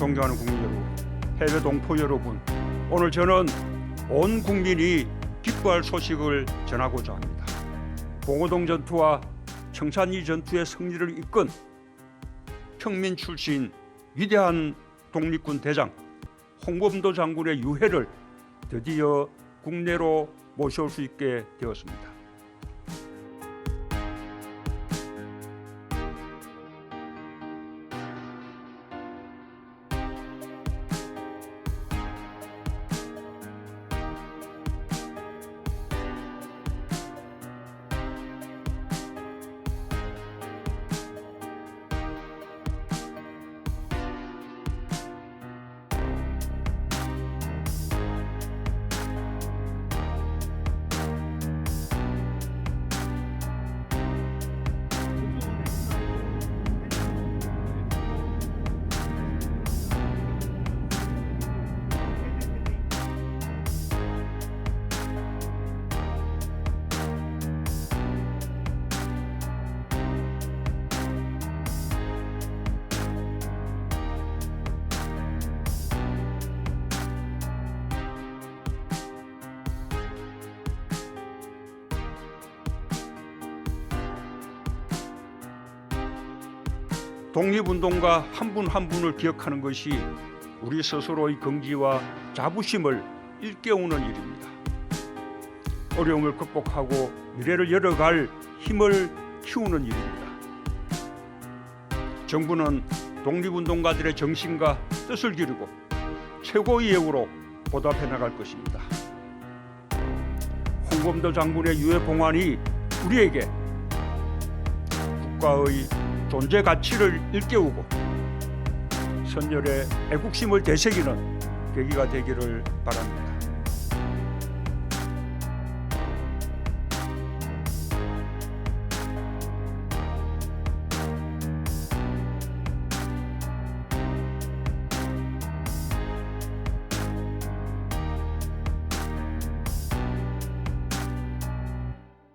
존경하는 국민 여러분, 해외 동포 여러분, 오늘 저는 온 국민이 기뻐할 소식을 전하고자 합니다. 봉오동 전투와 청산리 전투의 승리를 이끈 평민 출신 위대한 독립군 대장 홍범도 장군의 유해를 드디어 국내로 모셔올 수 있게 되었습니다. 독립운동가 한분한 분을 기억하는 것이 우리 스스로의 긍지와 자부심을 일깨우는 일입니다. 어려움을 극복하고 미래를 열어갈 힘을 키우는 일입니다. 정부는 독립운동가들의 정신과 뜻을 기르고 최고의 예우로 보답해 나갈 것입니다. 홍범도 장군의 유해 봉환이 우리에게 국가의 존재 가치를 일깨우고 선열의 애국심을 되새기는 계기가 되기를 바랍니다.